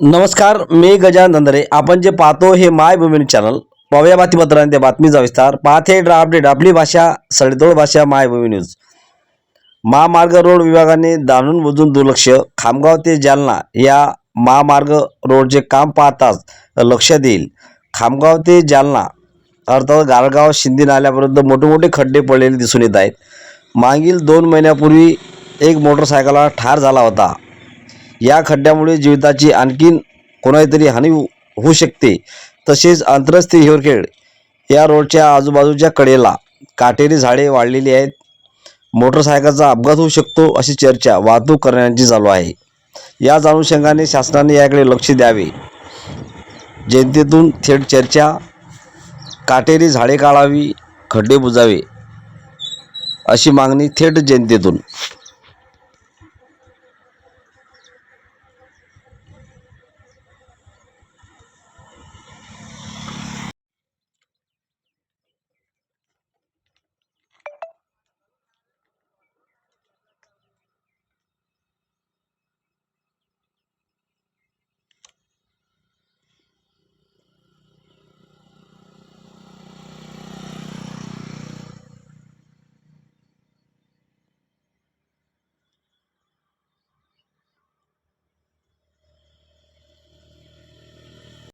नमस्कार मी गजानन धंदरे. आपण जे पाहतो hey my Bhumi news channel पाहूया बातमीपत्रांत त्या बातमीचा विस्तार. पाहते ड्रा अपडेट आपली भाषा सडेतोड भाषा मायभूमी न्यूज महामार्ग रोड विभागाने जाणून बुजून दुर्लक्ष. खामगाव ते जालना या महामार्ग रोडचे काम पाहताच लक्षात येईल खामगाव ते जालना अर्थात गारगाव शिंदे नाल्यापर्यंत मोठे मोठे खड्डे पडलेले दिसून येत आहेत. मागील दोन महिन्यापूर्वी एक मोटरसायकलला ठार झाला होता. या खड्ड्यामुळे जीविताची आणखीन कोणातरी हानी हो-, होऊ शकते. तसेच आंतरस्ती हिवरखेड या रोडच्या आजूबाजूच्या कडेला काटेरी झाडे वाढलेली आहेत. मोटरसायकलचा अपघात होऊ शकतो अशी चर्चा वाहतूक करण्याची चालू आहे. याच अनुषंगाने शासनाने याकडे लक्ष द्यावे. जनतेतून थेट चर्चा काटेरी झाडे काढावी खड्डे बुजावे अशी मागणी थेट जनतेतून.